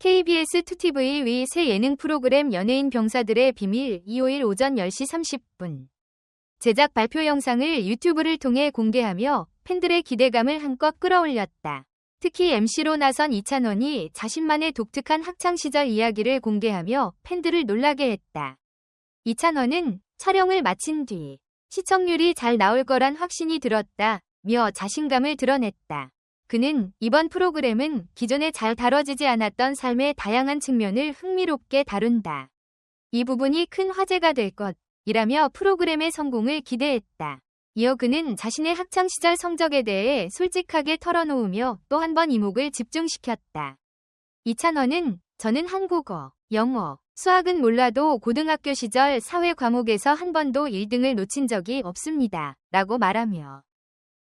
KBS 2TV 위 새 예능 프로그램 연예인 병사들의 비밀 25일 오전 10시 30분. 제작 발표 영상을 유튜브를 통해 공개하며 팬들의 기대감을 한껏 끌어올렸다. 특히 MC로 나선 이찬원이 자신만의 독특한 학창시절 이야기를 공개하며 팬들을 놀라게 했다. 이찬원은 촬영을 마친 뒤 시청률이 잘 나올 거란 확신이 들었다. 며 자신감을 드러냈다. 그는 이번 프로그램은 기존에 잘 다뤄지지 않았던 삶의 다양한 측면을 흥미롭게 다룬다. 이 부분이 큰 화제가 될 것이라며 프로그램의 성공을 기대했다. 이어 그는 자신의 학창시절 성적에 대해 솔직하게 털어놓으며 또 한 번 이목을 집중시켰다. 이찬원은 저는 한국어, 영어, 수학은 몰라도 고등학교 시절 사회 과목에서 한 번도 1등을 놓친 적이 없습니다. 라고 말하며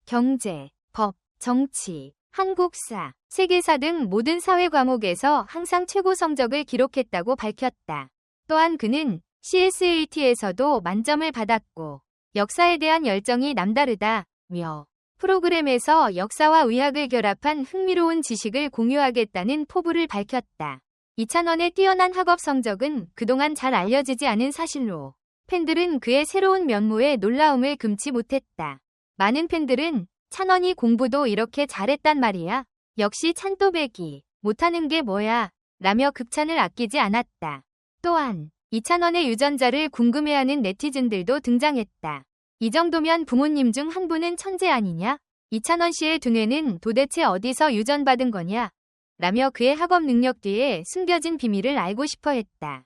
경제, 법, 정치, 한국사, 세계사 등 모든 사회 과목에서 항상 최고 성적을 기록했다고 밝혔다. 또한 그는 CSAT에서도 만점을 받았고 역사에 대한 열정이 남다르다며 프로그램에서 역사와 의학을 결합한 흥미로운 지식을 공유하겠다는 포부를 밝혔다. 이찬원의 뛰어난 학업 성적은 그동안 잘 알려지지 않은 사실로 팬들은 그의 새로운 면모에 놀라움을 금치 못했다. 많은 팬들은 찬원이 공부도 이렇게 잘했단 말이야. 역시 찬또배기 못하는 게 뭐야. 라며 극찬을 아끼지 않았다. 또한 이찬원의 유전자를 궁금해하는 네티즌들도 등장했다. 이 정도면 부모님 중 한 분은 천재 아니냐? 이찬원 씨의 두뇌는 도대체 어디서 유전받은 거냐? 라며 그의 학업 능력 뒤에 숨겨진 비밀을 알고 싶어 했다.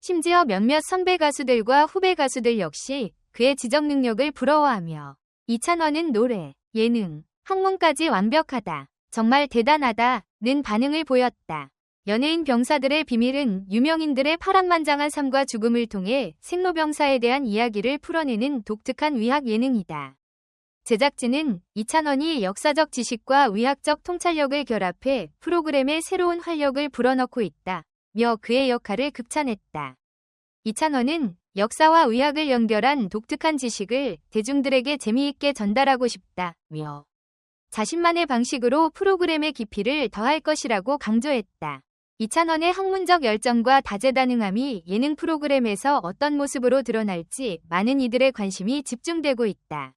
심지어 몇몇 선배 가수들과 후배 가수들 역시 그의 지적 능력을 부러워하며 이찬원은 노래, 예능, 학문까지 완벽하다. 정말 대단하다. 는 반응을 보였다. 연예인 병사들의 비밀은 유명인들의 파란만장한 삶과 죽음을 통해 생로병사에 대한 이야기를 풀어내는 독특한 의학 예능이다. 제작진은 이찬원이 역사적 지식과 의학적 통찰력을 결합해 프로그램에 새로운 활력을 불어넣고 있다. 며 그의 역할을 극찬했다. 이찬원은 역사와 의학을 연결한 독특한 지식을 대중들에게 재미있게 전달하고 싶다. 며 자신만의 방식으로 프로그램의 깊이를 더할 것이라고 강조했다. 이찬원의 학문적 열정과 다재다능함이 예능 프로그램에서 어떤 모습으로 드러날지 많은 이들의 관심이 집중되고 있다.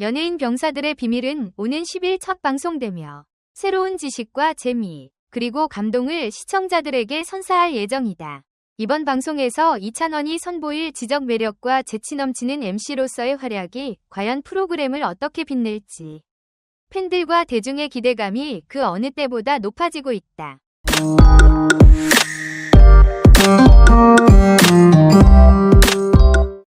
연예인 병사들의 비밀은 오는 10일 첫 방송되며 새로운 지식과 재미, 그리고 감동을 시청자들에게 선사할 예정이다. 이번 방송에서 이찬원이 선보일 지적 매력과 재치 넘치는 MC로서의 활약이 과연 프로그램을 어떻게 빛낼지 팬들과 대중의 기대감이 그 어느 때보다 높아지고 있다.